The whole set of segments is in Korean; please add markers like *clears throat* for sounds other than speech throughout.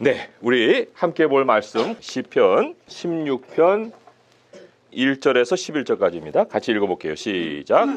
네, 우리 함께 볼 말씀 시편 16편 1절에서 11절까지입니다. 같이 읽어 볼게요. 시작.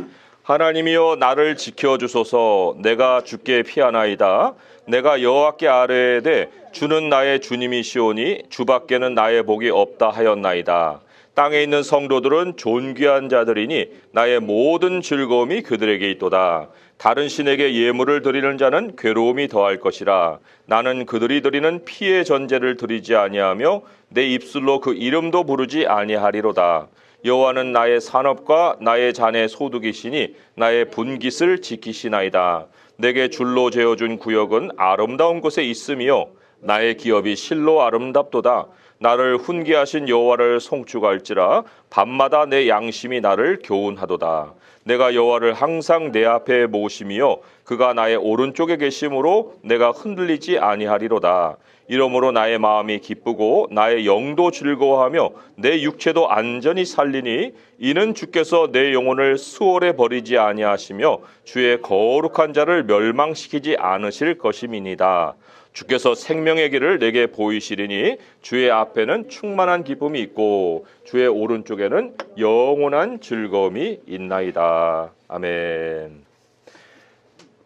하나님이여 나를 지켜 주소서. 내가 주께 피하나이다. 내가 여호와께 아뢰되 주는 나의 주님이시오니 주밖에는 나의 복이 없다 하였나이다. 땅에 있는 성도들은 존귀한 자들이니 나의 모든 즐거움이 그들에게 있도다. 다른 신에게 예물을 드리는 자는 괴로움이 더할 것이라. 나는 그들이 드리는 피의 전제를 드리지 아니하며 내 입술로 그 이름도 부르지 아니하리로다. 여호와는 나의 산업과 나의 잔의 소득이시니 나의 분깃을 지키시나이다. 내게 줄로 재어준 구역은 아름다운 곳에 있으며 나의 기업이 실로 아름답도다. 나를 훈계하신 여호와를 송축할지라 밤마다 내 양심이 나를 교훈하도다. 내가 여호와를 항상 내 앞에 모심이요 그가 나의 오른쪽에 계심으로 내가 흔들리지 아니하리로다. 이러므로 나의 마음이 기쁘고 나의 영도 즐거워하며 내 육체도 안전히 살리니 이는 주께서 내 영혼을 수월에 버리지 아니하시며 주의 거룩한 자를 멸망시키지 않으실 것임이니이다. 주께서 생명의 길을 내게 보이시리니 주의 앞에는 충만한 기쁨이 있고 주의 오른쪽에는 영원한 즐거움이 있나이다. 아멘.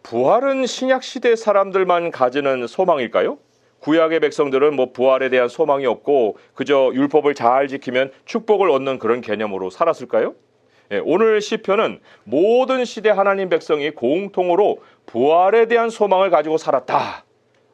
부활은 신약 시대 사람들만 가지는 소망일까요? 구약의 백성들은 뭐 부활에 대한 소망이 없고 그저 율법을 잘 지키면 축복을 얻는 그런 개념으로 살았을까요? 예, 오늘 시편은 모든 시대 하나님 백성이 공통으로 부활에 대한 소망을 가지고 살았다.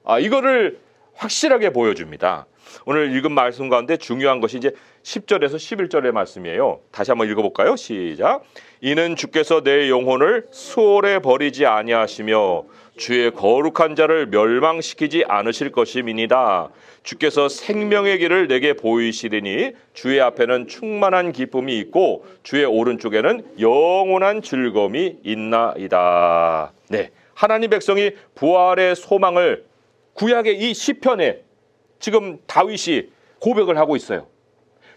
아, 이거를 확실하게 보여줍니다. 오늘 읽은 말씀 가운데 중요한 것이 이제 10절에서 11절의 말씀이에요. 다시 한번 읽어볼까요? 시작. 이는 주께서 내 영혼을 수월에 버리지 아니하시며 주의 거룩한 자를 멸망시키지 않으실 것임이니다. 주께서 생명의 길을 내게 보이시리니 주의 앞에는 충만한 기쁨이 있고 주의 오른쪽에는 영원한 즐거움이 있나이다. 네. 하나님 백성이 부활의 소망을 구약의 이 시편에 지금 다윗이 고백을 하고 있어요.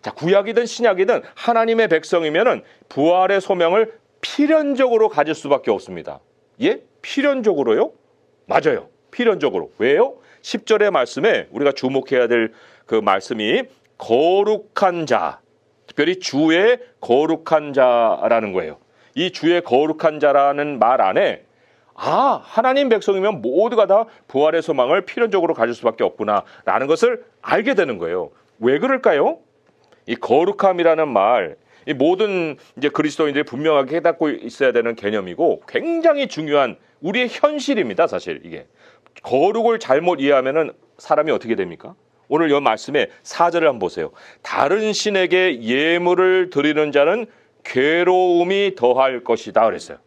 자, 구약이든 신약이든 하나님의 백성이면은 부활의 소명을 필연적으로 가질 수밖에 없습니다. 예? 필연적으로요? 맞아요. 필연적으로. 왜요? 10절의 말씀에 우리가 주목해야 될 그 말씀이 거룩한 자, 특별히 주의 거룩한 자라는 거예요. 이 주의 거룩한 자라는 말 안에 아, 하나님 백성이면 모두가 다 부활의 소망을 필연적으로 가질 수밖에 없구나라는 것을 알게 되는 거예요. 왜 그럴까요? 이 거룩함이라는 말, 이 모든 이제 그리스도인들이 분명하게 깨닫고 있어야 되는 개념이고 굉장히 중요한 우리의 현실입니다, 사실 이게. 거룩을 잘못 이해하면은 사람이 어떻게 됩니까? 오늘 이 말씀에 사절을 한번 보세요. 다른 신에게 예물을 드리는 자는 괴로움이 더할 것이다 그랬어요.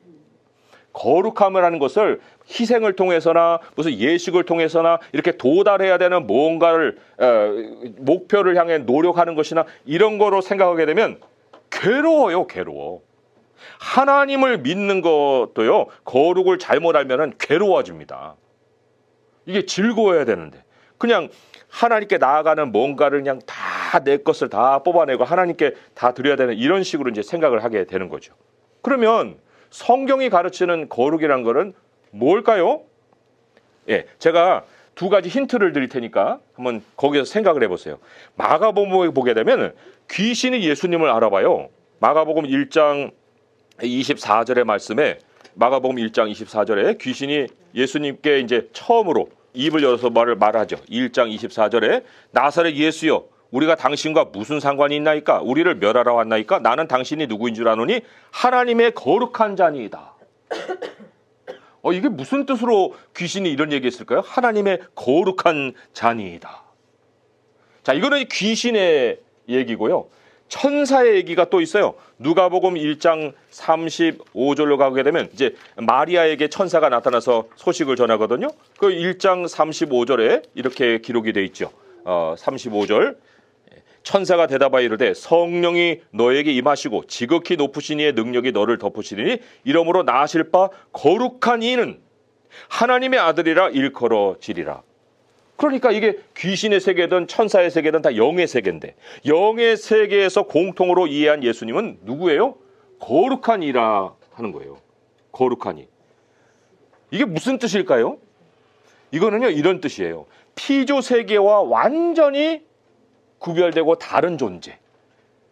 거룩함을 하는 것을 희생을 통해서나 무슨 예식을 통해서나 이렇게 도달해야 되는 뭔가를 어, 목표를 향해 노력하는 것이나 이런 거로 생각하게 되면 괴로워요, 괴로워. 하나님을 믿는 것도요, 거룩을 잘못 알면은 괴로워집니다. 이게 즐거워야 되는데. 그냥 하나님께 나아가는 뭔가를 그냥 다 내 것을 다 뽑아내고 하나님께 다 드려야 되는 이런 식으로 이제 생각을 하게 되는 거죠. 그러면 성경이 가르치는 거룩이란 거는 뭘까요? 예, 제가 두 가지 힌트를 드릴 테니까 한번 거기서 생각을 해보세요. 마가복음에 보게 되면 귀신이 예수님을 알아봐요. 마가복음 1장 24절의 말씀에 마가복음 1장 24절에 귀신이 예수님께 이제 처음으로 입을 열어서 말을 말하죠. 1장 24절에 나사렛 예수여 우리가 당신과 무슨 상관이 있나이까? 우리를 멸하러 왔나이까? 나는 당신이 누구인 줄 아노니 하나님의 거룩한 자니이다. *clears throat* 어, 이게 무슨 뜻으로 귀신이 이런 얘기했을까요? 하나님의 거룩한 자니이다. 자, 이거는 귀신의 얘기고요. 천사의 얘기가 또 있어요. 누가복음 1장 35절로 가게 되면 이제 마리아에게 천사가 나타나서 소식을 전하거든요. 그 1장 35절에 이렇게 기록이 돼 있죠. 어, 35절 천사가 대답하여 이르되 성령이 너에게 임하시고 지극히 높으신 이의 능력이 너를 덮으시리니 이러므로 나으실 바 거룩한 이는 하나님의 아들이라 일컬어지리라. 그러니까 이게 귀신의 세계든 천사의 세계든 다 영의 세계인데 영의 세계에서 공통으로 이해한 예수님은 누구예요? 거룩한 이라 하는 거예요. 거룩한 이. 이게 무슨 뜻일까요? 이거는요 이런 뜻이에요. 피조 세계와 완전히 구별되고 다른 존재.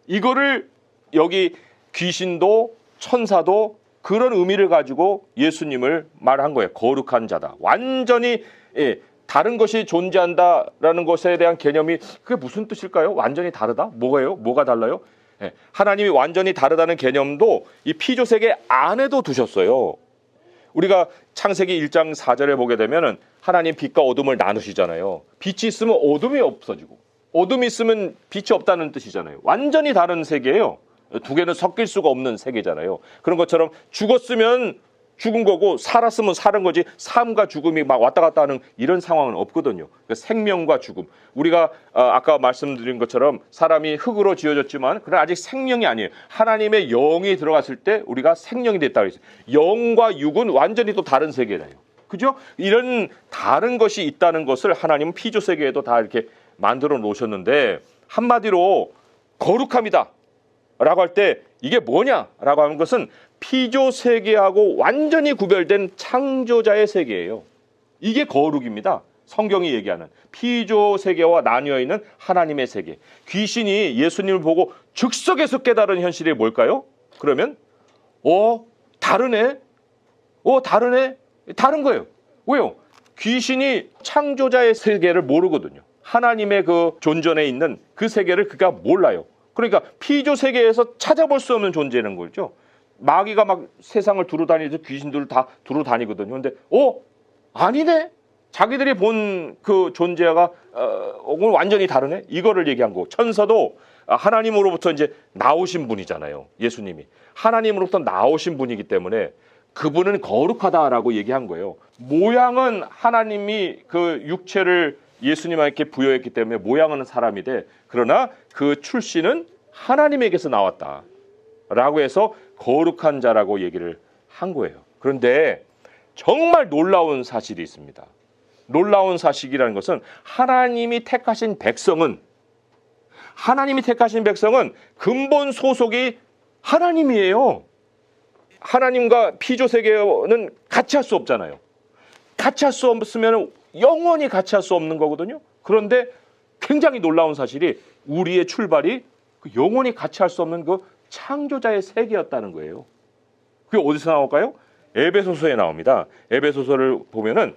이거를 여기 귀신도 천사도 그런 의미를 가지고 예수님을 말한 거예요. 거룩한 자다. 완전히 예, 다른 것이 존재한다라는 것에 대한 개념이 그게 무슨 뜻일까요? 완전히 다르다? 뭐가요? 뭐가 달라요? 예, 하나님이 완전히 다르다는 개념도 이 피조 세계 안에도 두셨어요. 우리가 창세기 1장 4절에 보게 되면은 하나님 빛과 어둠을 나누시잖아요. 빛이 있으면 어둠이 없어지고 어둠이 있으면 빛이 없다는 뜻이잖아요. 완전히 다른 세계예요. 두 개는 섞일 수가 없는 세계잖아요. 그런 것처럼 죽었으면 죽은 거고 살았으면 사는 거지 삶과 죽음이 막 왔다 갔다 하는 이런 상황은 없거든요. 그러니까 생명과 죽음. 우리가 어, 아까 말씀드린 것처럼 사람이 흙으로 지어졌지만 그건 아직 생명이 아니에요. 하나님의 영이 들어갔을 때 우리가 생명이 됐다 그랬어요. 영과 육은 완전히 또 다른 세계예요. 그죠? 이런 다른 것이 있다는 것을 하나님은 피조 세계에도 다 이렇게 만들어 놓으셨는데 한마디로 거룩함이다. 라고 할 때 이게 뭐냐 라고 하는 것은 피조 세계하고 완전히 구별된 창조자의 세계예요. 이게 거룩입니다. 성경이 얘기하는 피조 세계와 나뉘어 있는 하나님의 세계. 귀신이 예수님을 보고 즉석에서 깨달은 현실이 뭘까요? 그러면 어 다르네. 어 다르네. 다른 거예요. 왜요? 귀신이 창조자의 세계를 모르거든요. 하나님의 그 존전에 있는 그 세계를 그가 몰라요. 그러니까 피조 세계에서 찾아볼 수 없는 존재는 거죠. 마귀가 막 세상을 두루 다니듯 귀신들을 다 두루 다니거든요. 근데 어 아니네. 자기들이 본 그 존재가 어, 완전히 다르네. 이거를 얘기한 거. 천사도 하나님으로부터 이제 나오신 분이잖아요. 예수님이 하나님으로부터 나오신 분이기 때문에 그분은 거룩하다라고 얘기한 거예요. 모양은 하나님이 그 육체를 예수님에게 부여했기 때문에 모양은 사람이 돼. 그러나 그 출신은 하나님에게서 나왔다. 라고 해서 거룩한 자라고 얘기를 한 거예요. 그런데 정말 놀라운 사실이 있습니다. 놀라운 사실이라는 것은 하나님이 택하신 백성은 하나님이 택하신 백성은 근본 소속이 하나님이에요. 하나님과 피조 세계는 같이 할 수 없잖아요. 같이 할 수 없으면 영원히 같이 할 수 없는 거거든요. 그런데 굉장히 놀라운 사실이 우리의 출발이 그 영원히 같이 할 수 없는 그 창조자의 세계였다는 거예요. 그게 어디서 나올까요? 에베소서에 나옵니다. 에베소서를 보면은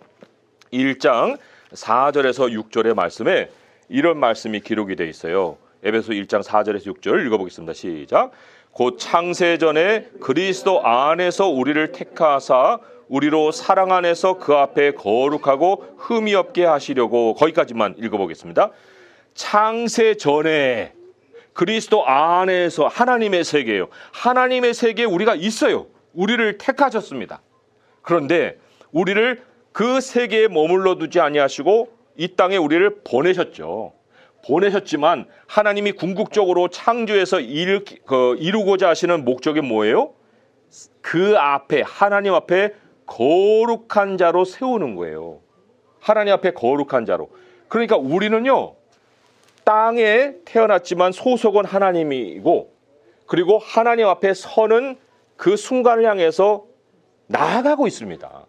1장 4절에서 6절의 말씀에 이런 말씀이 기록이 되어 있어요. 에베소 1장 4절에서 6절 읽어보겠습니다. 시작. 곧 창세 전에 그리스도 안에서 우리를 택하사 우리로 사랑 안에서 그 앞에 거룩하고 흠이 없게 하시려고 거기까지만 읽어보겠습니다. 창세 전에 그리스도 안에서 하나님의 세계예요. 하나님의 세계에 우리가 있어요. 우리를 택하셨습니다. 그런데 우리를 그 세계에 머물러 두지 아니하시고 이 땅에 우리를 보내셨죠. 보내셨지만 하나님이 궁극적으로 창조해서 일, 그, 이루 고자 하시는 목적이 뭐예요? 그 앞에 하나님 앞에 거룩한 자로 세우는 거예요. 하나님 앞에 거룩한 자로. 그러니까 우리는요. 땅에 태어났지만 소속은 하나님이고 그리고 하나님 앞에 서는 그 순간을 향해서 나아가고 있습니다.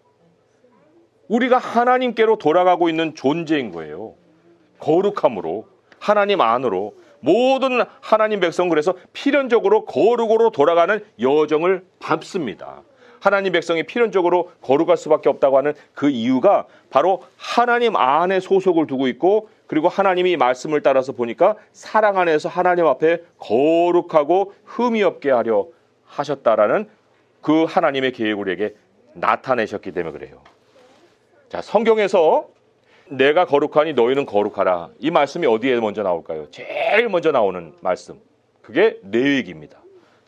우리가 하나님께로 돌아가고 있는 존재인 거예요. 거룩함으로 하나님 안으로 모든 하나님 백성 그래서 필연적으로 거룩으로 돌아가는 여정을 밟습니다. 하나님 백성이 필연적으로 거룩할 수밖에 없다고 하는 그 이유가 바로 하나님 안에 소속을 두고 있고 그리고 하나님이 말씀을 따라서 보니까 사랑 안에서 하나님 앞에 거룩하고 흠이 없게 하려 하셨다라는 그 하나님의 계획을 우리에게 나타내셨기 때문에 그래요. 자, 성경에서 내가 거룩하니 너희는 거룩하라. 이 말씀이 어디에 먼저 나올까요? 제일 먼저 나오는 말씀. 그게 레위기입니다.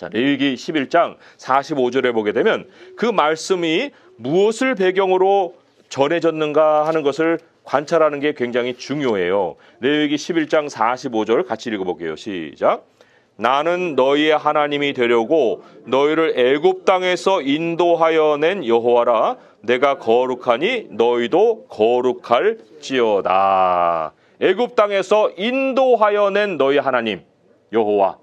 자, 레위기 11장 45절에 보게 되면 그 말씀이 무엇을 배경으로 전해졌는가 하는 것을 관찰하는 게 굉장히 중요해요. 레위기 11장 45절 같이 읽어볼게요. 시작. 나는 너희의 하나님이 되려고 너희를 애굽 땅에서 인도하여 낸 여호와라. 내가 거룩하니 너희도 거룩할지어다. 애굽 땅에서 인도하여 낸 너희 하나님 여호와.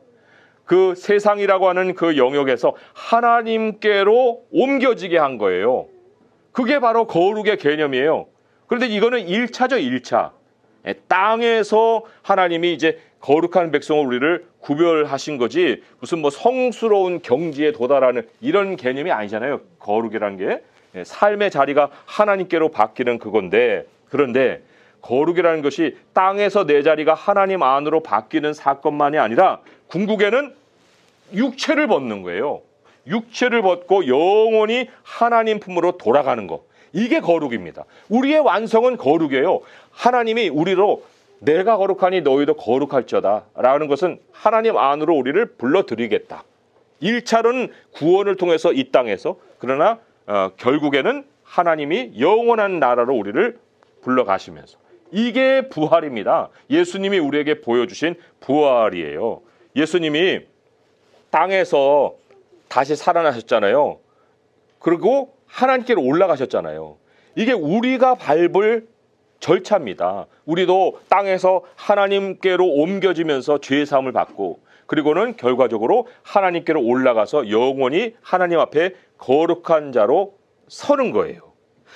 그 세상이라고 하는 그 영역에서 하나님께로 옮겨지게 한 거예요. 그게 바로 거룩의 개념이에요. 그런데 이거는 1차죠, 1차. 예, 땅에서 하나님이 이제 거룩한 백성을 우리를 구별하신 거지 무슨 뭐 성스러운 경지에 도달하는 이런 개념이 아니잖아요. 거룩이라는 게 예, 삶의 자리가 하나님께로 바뀌는 그건데 그런데 거룩이라는 것이 땅에서 내 자리가 하나님 안으로 바뀌는 사건만이 아니라 궁극에는 육체를 벗는 거예요. 육체를 벗고 영원히 하나님 품으로 돌아가는 거. 이게 거룩입니다. 우리의 완성은 거룩이에요. 하나님이 우리로 내가 거룩하니 너희도 거룩할지어다. 라는 것은 하나님 안으로 우리를 불러들이겠다. 1차로는 구원을 통해서 이 땅에서 그러나 어, 결국에는 하나님이 영원한 나라로 우리를 불러가시면서 이게 부활입니다. 예수님이 우리에게 보여주신 부활이에요. 예수님이 땅에서 다시 살아나셨잖아요. 그리고 하나님께로 올라가셨잖아요. 이게 우리가 밟을 절차입니다. 우리도 땅에서 하나님께로 옮겨지면서 죄 사함을 받고 그리고는 결과적으로 하나님께로 올라가서 영원히 하나님 앞에 거룩한 자로 서는 거예요.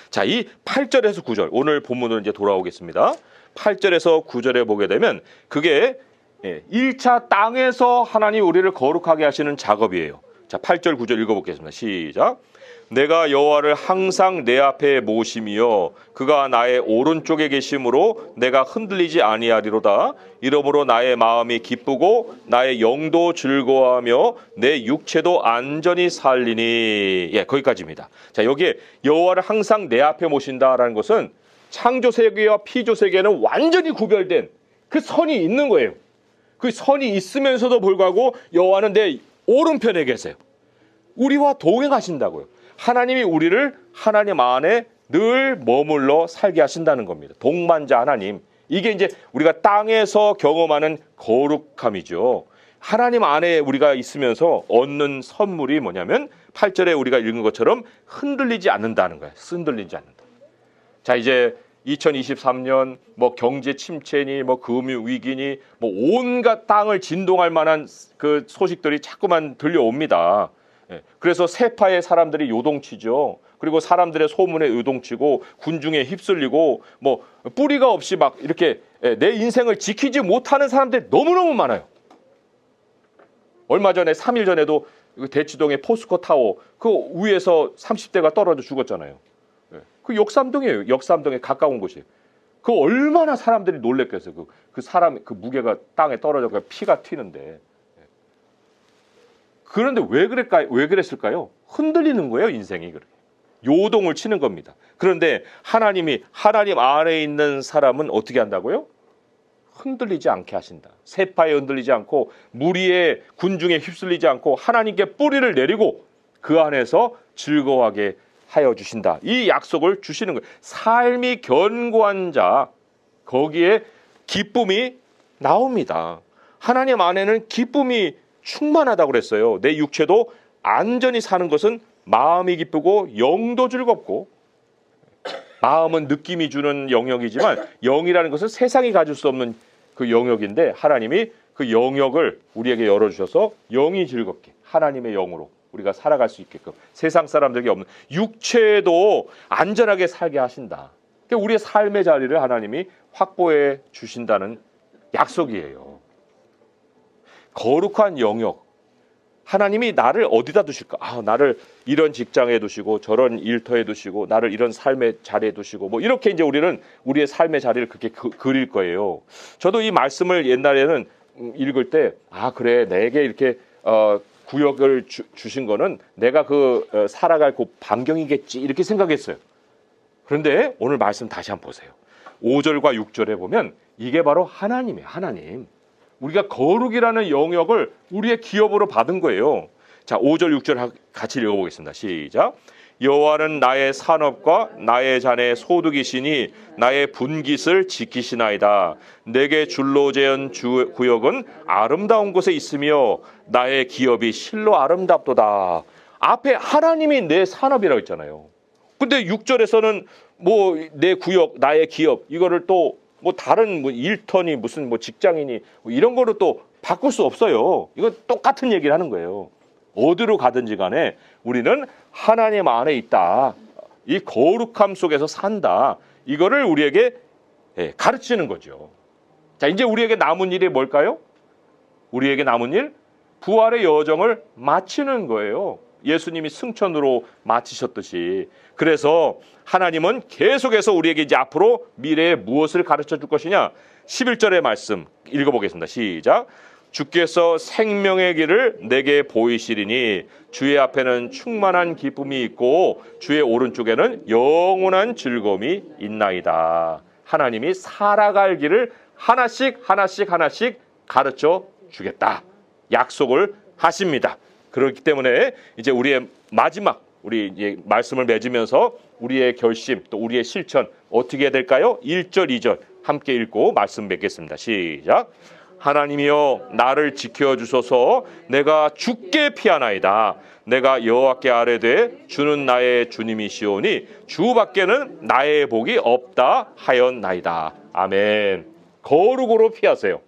자, 이 8절에서 9절 오늘 본문으로 이제 돌아오겠습니다. 8절에서 9절에 보게 되면 그게 1차 땅에서 하나님 우리를 거룩하게 하시는 작업이에요. 자, 8절 9절 읽어 보겠습니다. 시작. 내가 여호와를 항상 내 앞에 모심이여 그가 나의 오른쪽에 계심으로 내가 흔들리지 아니하리로다 이러므로 나의 마음이 기쁘고 나의 영도 즐거워하며 내 육체도 안전히 살리니 예 거기까지입니다. 자 여기에 여호와를 항상 내 앞에 모신다라는 것은 창조 세계와 피조 세계는 완전히 구별된 그 선이 있는 거예요. 그 선이 있으면서도 불구하고 여호와는 내 오른편에 계세요. 우리와 동행하신다고요. 하나님이 우리를 하나님 안에 늘 머물러 살게 하신다는 겁니다. 동반자 하나님. 이게 이제 우리가 땅에서 경험하는 거룩함이죠. 하나님 안에 우리가 있으면서 얻는 선물이 뭐냐면 8절에 우리가 읽은 것처럼 흔들리지 않는다는 거예요. 흔들리지 않는다. 자, 이제 2023년 뭐 경제 침체니 뭐 금융 위기니 뭐 온갖 땅을 진동할 만한 그 소식들이 자꾸만 들려옵니다. 예, 그래서 세파의 사람들이 요동치죠. 그리고 사람들의 소문에 요동치고 군중에 휩쓸리고 뭐 뿌리가 없이 막 이렇게 예, 내 인생을 지키지 못하는 사람들이 너무너무 많아요. 얼마 전에 3일 전에도 그 대치동의 포스코 타워 그 위에서 30대가 떨어져 죽었잖아요. 예, 그 역삼동이에요. 역삼동에 가까운 곳이. 그 얼마나 사람들이 놀랬겠어요. 그, 그 사람 그 무게가 땅에 떨어져 피가 튀는데. 그런데 왜 그럴까요? 왜 그랬을까요? 흔들리는 거예요, 인생이 그렇게. 요동을 치는 겁니다. 그런데 하나님이 하나님 안에 있는 사람은 어떻게 한다고요? 흔들리지 않게 하신다. 세파에 흔들리지 않고 무리의 군중에 휩쓸리지 않고 하나님께 뿌리를 내리고 그 안에서 즐거워하게 하여 주신다. 이 약속을 주시는 거예요. 삶이 견고한 자 거기에 기쁨이 나옵니다. 하나님 안에는 기쁨이 충만하다고 그랬어요. 내 육체도 안전히 사는 것은 마음이 기쁘고 영도 즐겁고 마음은 느낌이 주는 영역이지만 영이라는 것은 세상이 가질 수 없는 그 영역인데 하나님이 그 영역을 우리에게 열어주셔서 영이 즐겁게 하나님의 영으로 우리가 살아갈 수 있게끔 세상 사람들에게 없는 육체도 안전하게 살게 하신다. 그러니까 우리의 삶의 자리를 하나님이 확보해 주신다는 약속이에요. 거룩한 영역. 하나님이 나를 어디다 두실까? 아, 나를 이런 직장에 두시고 저런 일터에 두시고 나를 이런 삶의 자리에 두시고 뭐 이렇게 이제 우리는 우리의 삶의 자리를 그렇게 그, 그릴 거예요. 저도 이 말씀을 옛날에는 읽을 때 아, 그래. 내게 이렇게 어 구역을 주, 신 거는 내가 그 어, 살아갈 그 반경이겠지 이렇게 생각했어요. 그런데 오늘 말씀 다시 한번 보세요. 5절과 6절에 보면 이게 바로 하나님이에요. 하나님. 우리가 거룩이라는 영역을 우리의 기업으로 받은 거예요. 자, 5절 6절 같이 읽어 보겠습니다. 시작. 여호와는 나의 산업과 나의 잔의 소득이시니 나의 분깃을 지키시나이다. 내게 줄로 재은 주 구역은 아름다운 곳에 있으며 나의 기업이 실로 아름답도다. 앞에 하나님이 내 산업이라고 했잖아요. 근데 6절에서는 뭐 내 구역, 나의 기업 이거를 또 뭐 다른 뭐 일터니 무슨 뭐 직장이니 뭐 이런 거를 또 바꿀 수 없어요. 이건 똑같은 얘기를 하는 거예요. 어디로 가든지 간에 우리는 하나님 안에 있다. 이 거룩함 속에서 산다. 이거를 우리에게 예, 가르치는 거죠. 자, 이제 우리에게 남은 일이 뭘까요? 우리에게 남은 일 부활의 여정을 마치는 거예요. 예수님이 승천으로 마치셨듯이. 그래서 하나님은 계속해서 우리에게 이제 앞으로 미래에 무엇을 가르쳐 줄 것이냐? 11절의 말씀 읽어보겠습니다. 시작. 주께서 생명의 길을 내게 보이시리니 주의 앞에는 충만한 기쁨이 있고 주의 오른쪽에는 영원한 즐거움이 있나이다. 하나님이 살아갈 길을 하나씩 하나씩 하나씩 가르쳐 주겠다. 약속을 하십니다. 그렇기 때문에 이제 우리의 마지막 우리 이제 말씀을 맺으면서 우리의 결심 또 우리의 실천 어떻게 해야 될까요? 1절, 2절 함께 읽고 말씀 맺겠습니다. 시작. 하나님이여 나를 지켜 주소서 내가 죽게 피하나이다. 내가 여호와께 아뢰되 주는 나의 주님이시오니 주밖에는 나의 복이 없다 하였나이다. 아멘. 거룩으로 피하세요.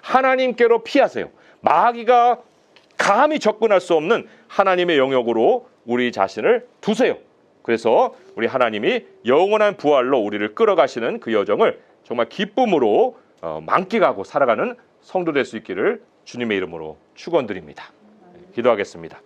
하나님께로 피하세요. 마귀가 감히 접근할 수 없는 하나님의 영역으로 우리 자신을 두세요. 그래서 우리 하나님이 영원한 부활로 우리를 끌어가시는 그 여정을 정말 기쁨으로 어, 만끽하고 살아가는 성도 될 수 있기를 주님의 이름으로 축원드립니다. 기도하겠습니다.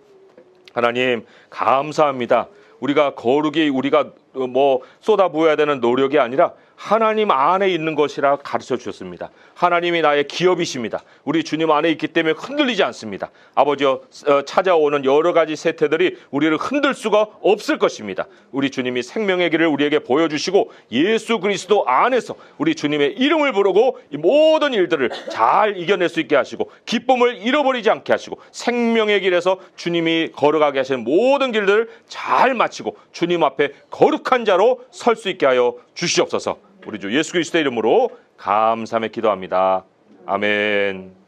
하나님 감사합니다. 우리가 거룩이 우리가 어, 뭐 쏟아부어야 되는 노력이 아니라 하나님 안에 있는 것이라 가르쳐 주셨습니다. 하나님이 나의 기업이십니다. 우리 주님 안에 있기 때문에 흔들리지 않습니다. 아버지여 어, 찾아오는 여러 가지 세태들이 우리를 흔들 수가 없을 것입니다. 우리 주님이 생명의 길을 우리에게 보여주시고 예수 그리스도 안에서 우리 주님의 이름을 부르고 이 모든 일들을 잘 이겨낼 수 있게 하시고 기쁨을 잃어버리지 않게 하시고 생명의 길에서 주님이 걸어가게 하시는 모든 길들을 잘 마치고 주님 앞에 거룩한 자로 설 수 있게 하여 주시옵소서. 우리 주 예수 그리스도의 이름으로 감사하며 기도합니다. 아멘.